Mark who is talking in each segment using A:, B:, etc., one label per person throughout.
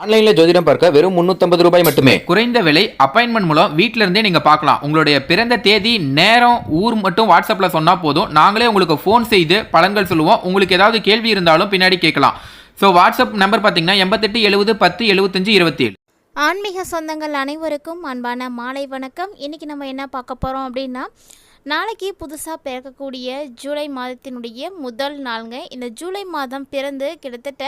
A: ஆன்லைனில் ஜோதிடம் பார்க்க வெறும் முந்நூற்றம்பது ரூபாய் மட்டுமே.
B: குறைந்த விலை அப்பாயின்மெண்ட் மூலம் வீட்ல இருந்தே நீங்க பார்க்கலாம். உங்களுடைய பிறந்த தேதி நேரம் ஊர் மட்டும் வாட்ஸ்அப்ல சொன்னா போதும். நாங்களே உங்களுக்கு ஃபோன் செய்து பலன்கள் சொல்லுவோம். உங்களுக்கு ஏதாவது கேள்வி இருந்தாலும் பின்னாடி கேட்கலாம். ஸோ வாட்ஸ்அப் நம்பர் பார்த்தீங்கன்னா எண்பத்தெட்டு எழுபது பத்து எழுபத்தஞ்சு இருபத்தி ஏழு
C: ஆன்மீக சொந்தங்கள் அனைவருக்கும் அன்பான மாலை வணக்கம். இன்றைக்கி நம்ம என்ன பார்க்க போகிறோம் அப்படின்னா நாளைக்கு புதுசாக பிறக்கக்கூடிய ஜூலை மாதத்தினுடைய முதல் நாளுங்க. இந்த ஜூலை மாதம் பிறந்து கிட்டத்தட்ட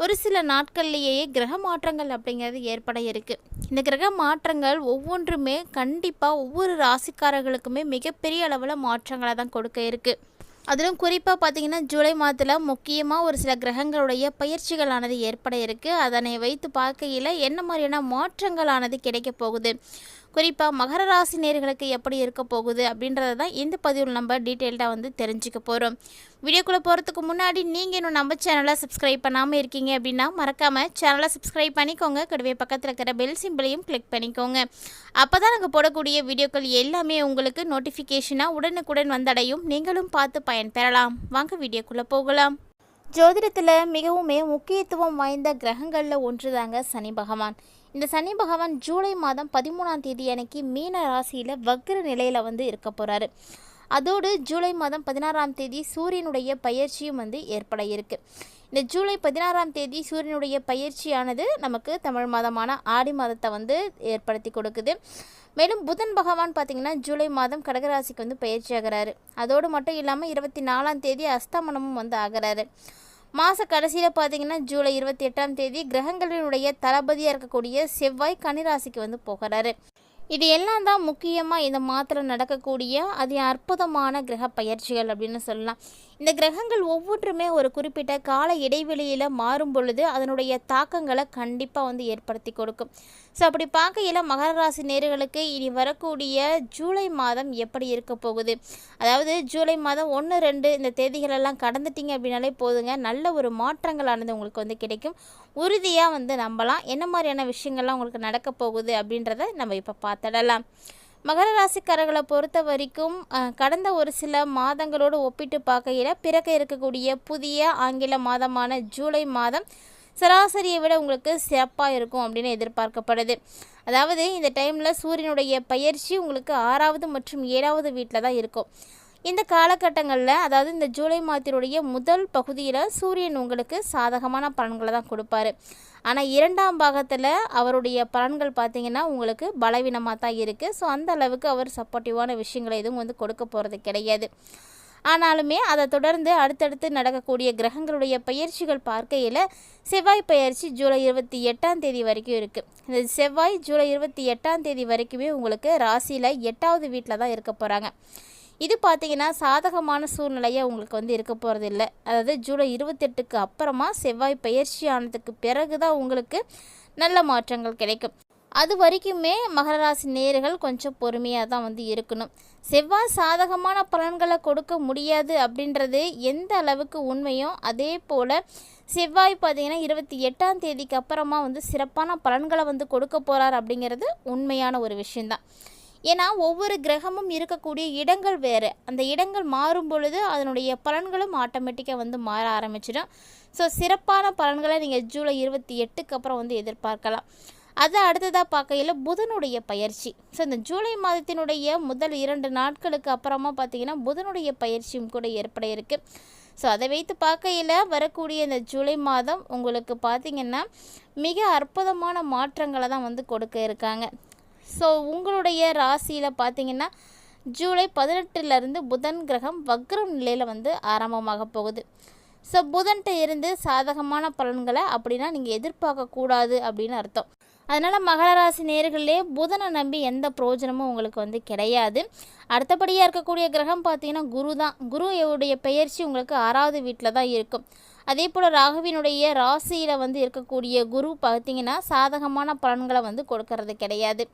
C: ஒரு சில நாட்கள்லேயே கிரக மாற்றங்கள் அப்படிங்கிறது ஏற்பட இருக்குது இந்த கிரக மாற்றங்கள் ஒவ்வொன்றுமே கண்டிப்பாக ஒவ்வொரு ராசிக்காரர்களுக்குமே மிகப்பெரிய அளவில் மாற்றங்களை தான் கொடுக்க இருக்குது அதிலும் குறிப்பாக பார்த்தீங்கன்னா ஜூலை மாதத்தில் முக்கியமாக ஒரு சில கிரகங்களுடைய பயிற்சிகளானது ஏற்பட இருக்குது அதனை வைத்து பார்க்கையில் என்ன மாதிரியான மாற்றங்களானது கிடைக்க போகுது? குறிப்பாக மகர ராசி நேர்களுக்கு எப்படி இருக்க போகுது அப்படின்றத தான் இந்த பதிவில் நம்ம டீட்டெயில்டாக வந்து தெரிஞ்சுக்க போகிறோம் வீடியோக்குள்ளே போகிறதுக்கு முன்னாடி நீங்கள் இன்னும் நம்ம சேனலை சப்ஸ்கிரைப் பண்ணாமல் இருக்கீங்க அப்படின்னா மறக்காமல் சேனலை சப்ஸ்கிரைப் பண்ணிக்கோங்க. கூடவே பக்கத்தில் இருக்கிற பெல் சிம்பிளையும் கிளிக் பண்ணிக்கோங்க. அப்போ தான் நாங்கள் போடக்கூடிய வீடியோக்கள் எல்லாமே உங்களுக்கு நோட்டிஃபிகேஷனாக உடனுக்குடன் வந்தடையும். நீங்களும் பார்த்து பயன்பெறலாம். வாங்க வீடியோக்குள்ளே போகலாம். ஜோதிடத்தில் மிகவுமே முக்கியத்துவம் வாய்ந்த கிரகங்களில் ஒன்று தாங்க சனி பகவான். இந்த சனி பகவான் ஜூலை மாதம் பதிமூணாம் தேதி அன்னைக்கு மீன ராசியில் வக்ர நிலையில் வந்து இருக்க போகிறாரு அதோடு ஜூலை மாதம் பதினாறாம் தேதி சூரியனுடைய பயிற்சியும் வந்து ஏற்பட இருக்கு. இந்த ஜூலை பதினாறாம் தேதி சூரியனுடைய பயிற்சியானது நமக்கு தமிழ் மாதமான ஆடி மாதத்தை வந்து ஏற்படுத்தி கொடுக்குது. மேலும் புதன் பகவான் பார்த்திங்கன்னா ஜூலை மாதம் கடகராசிக்கு வந்து பயிற்சி ஆகிறாரு அதோடு மட்டும் இல்லாமல் இருபத்தி நாலாம் தேதி அஸ்தமனமும் வந்து ஆகிறாரு. மாத கடைசியில் பார்த்தீங்கன்னா ஜூலை இருபத்தி எட்டாம் தேதி கிரகங்களினுடைய தளபதியாக இருக்கக்கூடிய செவ்வாய் கன்னிராசிக்கு வந்து போகிறாரு. இது எல்லாம் தான் முக்கியமாக இந்த மாதத்தில் நடக்கக்கூடிய அதி அற்புதமான கிரக பயிற்சிகள் அப்படின்னு சொல்லலாம். இந்த கிரகங்கள் ஒவ்வொன்றுமே ஒரு குறிப்பிட்ட கால இடைவெளியில் மாறும் பொழுது அதனுடைய தாக்கங்களை கண்டிப்பாக வந்து ஏற்படுத்தி கொடுக்கும். ஸோ அப்படி பார்க்கையில் மகர ராசி நேர்களுக்கு இனி வரக்கூடிய ஜூலை மாதம் எப்படி இருக்க போகுது? அதாவது ஜூலை மாதம் ஒன்று ரெண்டு இந்த தேதிகளெல்லாம் கடந்துட்டீங்க அப்படின்னாலே போதுங்க. நல்ல ஒரு மாற்றங்களானது உங்களுக்கு வந்து கிடைக்கும். உறுதியாக வந்து நம்பலாம். என்ன மாதிரியான விஷயங்கள்லாம் உங்களுக்கு நடக்க போகுது அப்படின்றத நம்ம இப்போ பார்த்துடலாம். மகர ராசிக்காரர்களை பொறுத்த வரைக்கும் கடந்த ஒரு சில மாதங்களோடு ஒப்பிட்டு பார்க்கையில் பிறக்க இருக்கக்கூடிய புதிய ஆங்கில மாதமான ஜூலை மாதம் சராசரியை விட உங்களுக்கு சிறப்பாக இருக்கும் அப்படின்னு எதிர்பார்க்கப்படுது. அதாவது இந்த டைமில் சூரியனுடைய பயிற்சி உங்களுக்கு ஆறாவது மற்றும் ஏழாவது வீட்டில் தான் இருக்கும். இந்த காலகட்டங்களில் அதாவது இந்த ஜூலை மாதத்தினுடைய முதல் பகுதியில் சூரியன் உங்களுக்கு சாதகமான பலன்களை தான் கொடுப்பாரு. ஆனால் இரண்டாம் பாகத்தில் அவருடைய பலன்கள் பார்த்தீங்கன்னா உங்களுக்கு பலவீனமாக தான் இருக்குது ஸோ அந்த அளவுக்கு அவர் சப்போர்ட்டிவான விஷயங்களை எதுவும் வந்து கொடுக்க போகிறது கிடையாது. ஆனாலுமே அதை தொடர்ந்து அடுத்தடுத்து நடக்கக்கூடிய கிரகங்களுடைய பயிற்சிகள் பார்க்கையில் செவ்வாய் பயிற்சி ஜூலை இருபத்தி எட்டாம் தேதி வரைக்கும் இருக்குது இந்த செவ்வாய் ஜூலை இருபத்தி எட்டாம் தேதி வரைக்குமே உங்களுக்கு ராசியில் எட்டாவது வீட்டில் தான் இருக்க போகிறாங்க இது பார்த்தீங்கன்னா சாதகமான சூழ்நிலையை உங்களுக்கு வந்து இருக்க போகிறது இல்லை. அதாவது ஜூலை இருபத்தெட்டுக்கு அப்புறமா செவ்வாய் பயிற்சி ஆனதுக்கு பிறகு தான் உங்களுக்கு நல்ல மாற்றங்கள் கிடைக்கும். அது வரைக்குமே மகர ராசி நேர்கள் கொஞ்சம் பொறுமையாக தான் வந்து இருக்கணும். செவ்வாய் சாதகமான பலன்களை கொடுக்க முடியாது அப்படின்றது எந்த அளவுக்கு உண்மையோ அதே போல் செவ்வாய் பார்த்தீங்கன்னா இருபத்தி எட்டாம் தேதிக்கு அப்புறமா வந்து சிறப்பான பலன்களை வந்து கொடுக்க போகிறார் அப்படிங்கிறது உண்மையான ஒரு விஷயந்தான் ஏன்னா ஒவ்வொரு கிரகமும் இருக்கக்கூடிய இடங்கள் வேறு. அந்த இடங்கள் மாறும் பொழுது அதனுடைய பலன்களும் ஆட்டோமேட்டிக்காக வந்து மாற ஆரம்பிச்சிடும். ஸோ சிறப்பான பலன்களை நீங்கள் ஜூலை இருபத்தி எட்டுக்கு அப்புறம் வந்து எதிர்பார்க்கலாம். அது அடுத்ததாக பார்க்கையில் புதனுடைய பயிற்சி. ஸோ இந்த ஜூலை மாதத்தினுடைய முதல் இரண்டு நாட்களுக்கு அப்புறமா பார்த்தீங்கன்னா புதனுடைய பயிற்சியும் கூட ஏற்பட இருக்குது ஸோ அதை வைத்து பார்க்கையில் வரக்கூடிய இந்த ஜூலை மாதம் உங்களுக்கு பார்த்திங்கன்னா மிக அற்புதமான மாற்றங்களை தான் வந்து கொடுக்க இருக்காங்க. ஸோ உங்களுடைய ராசியில் பார்த்தீங்கன்னா ஜூலை பதினெட்டுலேருந்து புதன் கிரகம் வக்ரம் நிலையில் வந்து ஆரம்பமாக போகுது. ஸோ புதன்கிட்ட இருந்து சாதகமான பலன்களை அப்படின்னா நீங்கள் எதிர்பார்க்கக்கூடாது அப்படின்னு அர்த்தம். அதனால் மகர ராசி நேர்களே புதனை நம்பி எந்த பிரயோஜனமும் உங்களுக்கு வந்து கிடையாது. அடுத்தபடியாக இருக்கக்கூடிய கிரகம் பார்த்தீங்கன்னா குரு தான். குருவுடைய பெயர்ச்சி உங்களுக்கு ஆறாவது வீட்டில் தான் இருக்கும். அதே போல் ராகுவினுடைய ராசியில் வந்து இருக்கக்கூடிய குரு பார்த்திங்கன்னா சாதகமான பலன்களை வந்து கொடுக்கறது கிடையாது.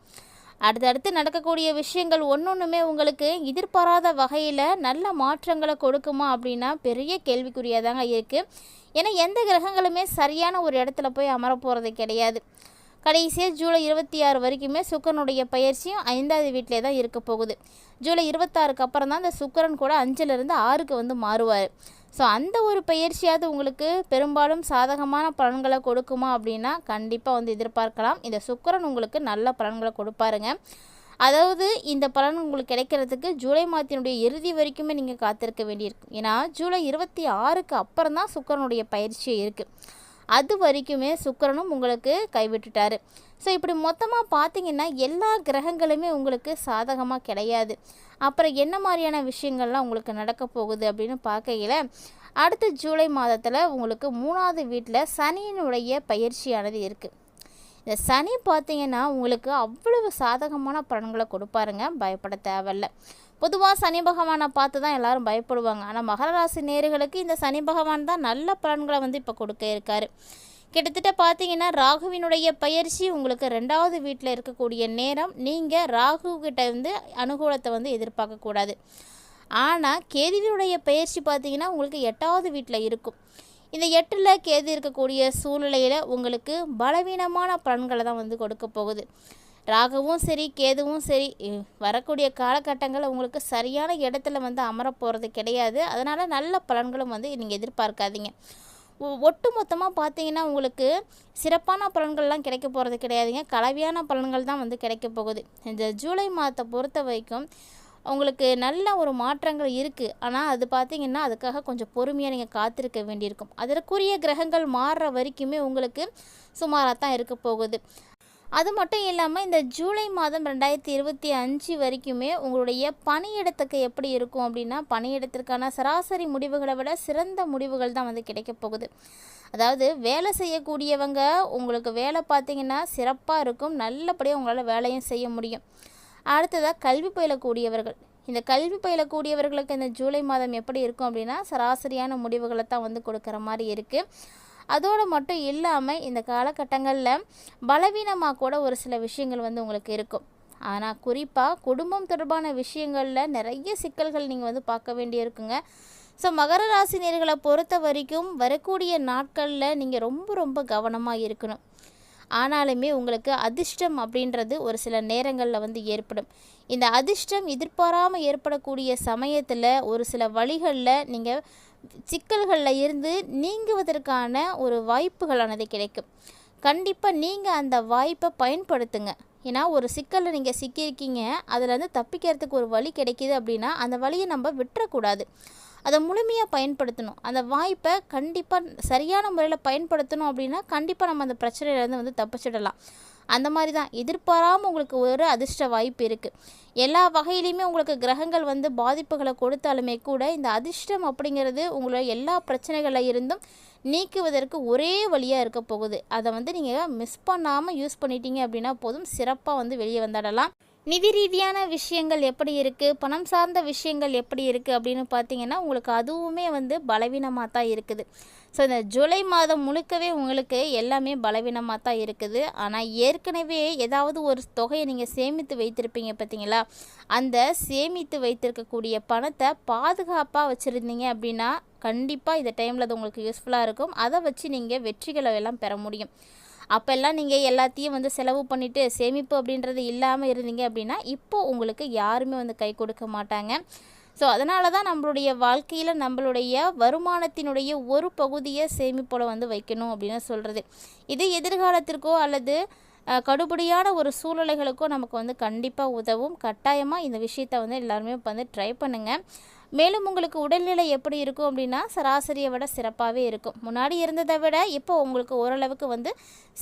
C: அடுத்தடுத்து நடக்கக்கூடிய விஷயங்கள் ஒன்றொன்றுமே உங்களுக்கு எதிர்பாராத வகையில் நல்ல மாற்றங்களை கொடுக்குமா அப்படின்னா பெரிய கேள்விக்குறியாக தாங்க இருக்குது ஏன்னா எந்த கிரகங்களுமே சரியான ஒரு இடத்துல போய் அமர போகிறது கிடையாது. கடைசியாக ஜூலை இருபத்தி ஆறு வரைக்குமே சுக்கரனுடைய பயிற்சியும் ஐந்தாவது வீட்டிலே தான் இருக்க போகுது. ஜூலை இருபத்தாறுக்கு அப்புறம் தான் இந்த சுக்கரன் கூட அஞ்சிலிருந்து ஆறுக்கு வந்து மாறுவார். ஸோ அந்த ஒரு பயிற்சியாவது உங்களுக்கு பெரும்பாலும் சாதகமான பலன்களை கொடுக்குமா அப்படின்னா கண்டிப்பாக வந்து எதிர்பார்க்கலாம். இந்த சுக்கரன் உங்களுக்கு நல்ல பலன்களை கொடுப்பாருங்க. அதாவது இந்த பலன் உங்களுக்கு கிடைக்கிறதுக்கு ஜூலை மாதத்தினுடைய இறுதி வரைக்குமே நீங்கள் காத்திருக்க வேண்டியிருக்கும். ஏன்னா ஜூலை இருபத்தி ஆறுக்கு அப்புறம் தான் சுக்கரனுடைய பயிற்சி இருக்குது அது வரைக்குமே சுக்கரனும் உங்களுக்கு கைவிட்டுட்டார். ஸோ இப்படி மொத்தமாக பார்த்தீங்கன்னா எல்லா கிரகங்களுமே உங்களுக்கு சாதகமாக கிடையாது. அப்புறம் என்ன மாதிரியான விஷயங்கள்லாம் உங்களுக்கு நடக்க போகுது அப்படின்னு பார்க்கையில அடுத்த ஜூலை மாதத்தில் உங்களுக்கு மூணாவது வீட்டில் சனியினுடைய பயிற்சியானது இருக்குது இந்த சனி பார்த்தீங்கன்னா உங்களுக்கு அவ்வளவு சாதகமான பலன்களை கொடுப்பாருங்க. பயப்பட தேவையில்ல. பொதுவாக சனி பகவானை பார்த்து தான் எல்லாரும் பயப்படுவாங்க. ஆனால் மகர ராசி நேர்களுக்கு இந்த சனி பகவான் தான் நல்ல பலன்களை வந்து இப்போ கொடுக்க இருக்காரு. கிட்டத்தட்ட பார்த்தீங்கன்னா ராகுவினுடைய பயிற்சி உங்களுக்கு ரெண்டாவது வீட்டில் இருக்கக்கூடிய நேரம் நீங்கள் ராகு கிட்ட வந்து அனுகூலத்தை வந்து எதிர்பார்க்கக்கூடாது ஆனால் கேதுவினுடைய பயிற்சி பார்த்தீங்கன்னா உங்களுக்கு எட்டாவது வீட்டில் இருக்கும். இந்த எட்டில் கேது இருக்கக்கூடிய சூழ்நிலையில் உங்களுக்கு பலவீனமான பலன்களை தான் வந்து கொடுக்க போகுது. ராகுவும் சரி கேதுவும் சரி வரக்கூடிய காலகட்டங்கள் உங்களுக்கு சரியான இடத்துல வந்து அமர போகிறது கிடையாது. அதனால் நல்ல பலன்களும் வந்து நீங்கள் எதிர்பார்க்காதீங்க. ஒட்டு மொத்தமாக பார்த்தீங்கன்னா உங்களுக்கு சிறப்பான பலன்கள்லாம் கிடைக்க போகிறது கிடையாதுங்க. கலவையான பலன்கள் தான் வந்து கிடைக்க போகுது. இந்த ஜூலை மாதத்தை பொறுத்த வரைக்கும் உங்களுக்கு நல்ல ஒரு மாற்றங்கள் இருக்குது ஆனால் அது பார்த்தீங்கன்னா அதுக்காக கொஞ்சம் பொறுமையாக நீங்கள் காத்திருக்க வேண்டியிருக்கும். அதற்குரிய கிரகங்கள் மாறுற வரைக்குமே உங்களுக்கு சுமாராக தான் இருக்க போகுது. அது மட்டும் இல்லாமல் இந்த ஜூலை மாதம் ரெண்டாயிரத்தி இருபத்தி அஞ்சு வரைக்குமே உங்களுடைய பணியிடத்துக்கு எப்படி இருக்கும் அப்படின்னா பணியிடத்திற்கான சராசரி முடிவுகளை விட சிறந்த முடிவுகள் தான் வந்து கிடைக்க போகுது. அதாவது வேலை செய்யக்கூடியவங்க உங்களுக்கு வேலை பார்த்தீங்கன்னா சிறப்பாக இருக்கும் நல்லபடியாக உங்களால் வேலையும் செய்ய முடியும். அடுத்ததாக கல்வி பயிலக்கூடியவர்கள். இந்த கல்வி பயிலக்கூடியவர்களுக்கு இந்த ஜூலை மாதம் எப்படி இருக்கும் அப்படின்னா சராசரியான முடிவுகளை தான் வந்து கொடுக்குற மாதிரி இருக்குது அதோடு மட்டும் இல்லாமல் இந்த காலகட்டங்களில் பலவீனமாக கூட ஒரு சில விஷயங்கள் வந்து உங்களுக்கு இருக்கும். ஆனால் குறிப்பாக குடும்பம் தொடர்பான விஷயங்களில் நிறைய சிக்கல்கள் நீங்கள் வந்து பார்க்க வேண்டியிருக்குங்க. ஸோ மகர ராசி நேர்களை பொறுத்த வரைக்கும் வரக்கூடிய நாட்களில் நீங்கள் ரொம்ப ரொம்ப கவனமாக இருக்கணும். ஆனாலுமே உங்களுக்கு அதிர்ஷ்டம் அப்படின்றது ஒரு சில நேரங்களில் வந்து ஏற்படும். இந்த அதிர்ஷ்டம் எதிர்பாராமல் ஏற்படக்கூடிய சமயத்தில் ஒரு சில வழிகளில் நீங்கள் சிக்கல்களில் இருந்து நீங்குவதற்கான ஒரு வாய்ப்புகளானது கிடைக்கும். கண்டிப்பாக நீங்கள் அந்த வாய்ப்பை பயன்படுத்துங்க. ஏன்னா ஒரு சிக்கலில் நீங்கள் சிக்கியிருக்கீங்க அதுலேருந்து தப்பிக்கிறதுக்கு ஒரு வழி கிடைக்கிது அப்படின்னா அந்த வழியை நம்ம விட்டுறக்கூடாது. அதை முழுமையாக பயன்படுத்தணும். அந்த வாய்ப்பை கண்டிப்பாக சரியான முறையில் பயன்படுத்தணும் அப்படின்னா கண்டிப்பாக நம்ம அந்த பிரச்சனையிலேருந்து வந்து தப்பிச்சிடலாம். அந்த மாதிரி தான் எதிர்பாராமல் உங்களுக்கு ஒரு அதிர்ஷ்ட வாய்ப்பு இருக்குது எல்லா வகையிலையுமே உங்களுக்கு கிரகங்கள் வந்து பாதிப்புகளை கொடுத்தாலுமே கூட இந்த அதிர்ஷ்டம் அப்படிங்கிறது உங்களை எல்லா பிரச்சனைகளில் இருந்தும் நீக்குவதற்கு ஒரே வழியாக இருக்க போகுது. அதை வந்து நீங்கள் மிஸ் பண்ணாமல் யூஸ் பண்ணிட்டீங்க அப்படின்னா போதும். சிறப்பாக வந்து வெளியே வந்தாடலாம். நிதி ரீதியான விஷயங்கள் எப்படி இருக்குது பணம் சார்ந்த விஷயங்கள் எப்படி இருக்குது அப்படின்னு பார்த்தீங்கன்னா உங்களுக்கு அதுவுமே வந்து பலவீனமாக தான் இருக்குது. ஸோ இந்த ஜூலை மாதம் முழுக்கவே உங்களுக்கு எல்லாமே பலவீனமாக தான் இருக்குது. ஆனால் ஏற்கனவே ஏதாவது ஒரு தொகையை நீங்கள் சேமித்து வைத்திருப்பீங்க பார்த்தீங்களா? அந்த சேமித்து வைத்திருக்கக்கூடிய பணத்தை பாதுகாப்பாக வச்சுருந்தீங்க அப்படின்னா கண்டிப்பாக இந்த டைமில் அது உங்களுக்கு யூஸ்ஃபுல்லாக இருக்கும். அதை வச்சு நீங்கள் வெற்றிகளை எல்லாம் பெற முடியும். அப்போல்லாம் நீங்கள் எல்லாத்தையும் வந்து செலவு பண்ணிவிட்டு சேமிப்பு அப்படின்றது இல்லாமல் இருந்தீங்க அப்படின்னா இப்போ உங்களுக்கு யாருமே வந்து கை கொடுக்க மாட்டாங்க. ஸோ அதனால தான் நம்மளுடைய வாழ்க்கையில் நம்மளுடைய வருமானத்தினுடைய ஒரு பகுதியை சேமிப்போட வந்து வைக்கணும் அப்படின்னு சொல்கிறது இது எதிர்காலத்திற்கோ அல்லது கடுபடியான ஒரு சூழ்நிலைகளுக்கோ நமக்கு வந்து கண்டிப்பாக உதவும். கட்டாயமாக இந்த விஷயத்தை வந்து எல்லாருமே இப்போ வந்து ட்ரை பண்ணுங்கள் மேலும் உங்களுக்கு உடல்நிலை எப்படி இருக்கும் அப்படின்னா சராசரியை விட சிறப்பாகவே இருக்கும். முன்னாடி இருந்ததை விட இப்போ உங்களுக்கு ஓரளவுக்கு வந்து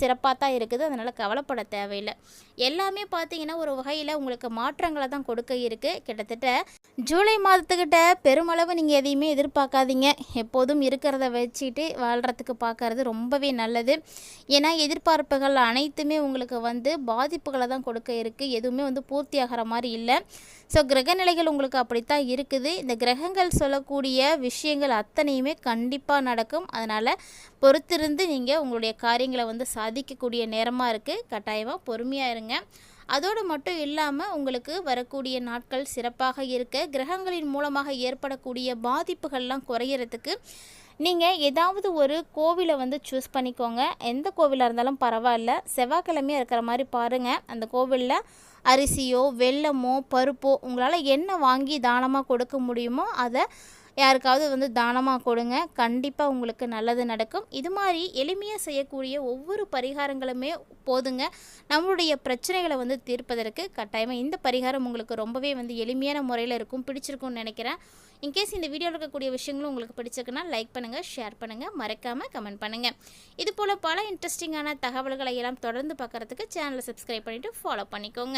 C: சிறப்பாக தான் இருக்குது. அதனால் கவலைப்பட தேவையில்லை. எல்லாமே பார்த்தீங்கன்னா ஒரு வகையில் உங்களுக்கு மாற்றங்களை தான் கொடுக்க இருக்குது கிட்டத்தட்ட ஜூலை மாதத்துக்கிட்ட பெருமளவு நீங்கள் எதையுமே எதிர்பார்க்காதீங்க. எப்போதும் இருக்கிறத வச்சுட்டு வாழ்கிறதுக்கு பார்க்கறது ரொம்பவே நல்லது. ஏன்னா எதிர்பார்ப்புகள் அனைத்துமே உங்களுக்கு வந்து பாதிப்புகளை தான் கொடுக்க இருக்குது எதுவுமே வந்து பூர்த்தியாகிற மாதிரி இல்லை. ஸோ கிரகநிலைகள் உங்களுக்கு அப்படித்தான் இருக்குது. இந்த கிரகங்கள் சொல்லக்கூடிய விஷயங்கள் அத்தனையுமே கண்டிப்பாக நடக்கும். அதனால் பொறுத்திருந்து நீங்கள் உங்களுடைய காரியங்களை வந்து சாதிக்கக்கூடிய நேரமாக இருக்குது கட்டாயமாக பொறுமையாக இருங்க. அதோடு மட்டும் இல்லாமல் உங்களுக்கு வரக்கூடிய நாட்கள் சிறப்பாக இருக்க. கிரகங்களின் மூலமாக ஏற்படக்கூடிய பாதிப்புகள்லாம் குறையிறதுக்கு நீங்கள் ஏதாவது ஒரு கோவிலை வந்து சூஸ் பண்ணிக்கோங்க. எந்த கோவிலாக இருந்தாலும் பரவாயில்ல. செவ்வாய்க்கிழமையாக இருக்கிற மாதிரி பாருங்கள் அந்த கோவிலில் அரிசியோ வெல்லமோ பருப்போ உங்களால் என்ன வாங்கி தானமாக கொடுக்க முடியுமோ அதை யாருக்காவது வந்து தானமாக கொடுங்க. கண்டிப்பாக உங்களுக்கு நல்லது நடக்கும். இது மாதிரி எளிமையாக செய்யக்கூடிய ஒவ்வொரு பரிகாரங்களுமே போதுங்க. நம்மளுடைய பிரச்சனைகளை வந்து தீர்ப்பதற்கு கட்டாயமாக இந்த பரிகாரம் உங்களுக்கு ரொம்பவே வந்து எளிமையான முறையில் இருக்கும் பிடிச்சிருக்கும்னு நினைக்கிறேன். இன்கேஸ் இந்த வீடியோவில் இருக்கக்கூடிய விஷயங்களும் உங்களுக்கு பிடிச்சிருக்குன்னா லைக் பண்ணுங்கள் ஷேர் பண்ணுங்கள் மறக்காமல் கமெண்ட் பண்ணுங்கள் இது போல் பல இன்ட்ரெஸ்டிங்கான தகவல்களை எல்லாம் தொடர்ந்து பார்க்குறதுக்கு சேனலை சப்ஸ்கிரைப் பண்ணிவிட்டு ஃபாலோ பண்ணிக்கோங்க.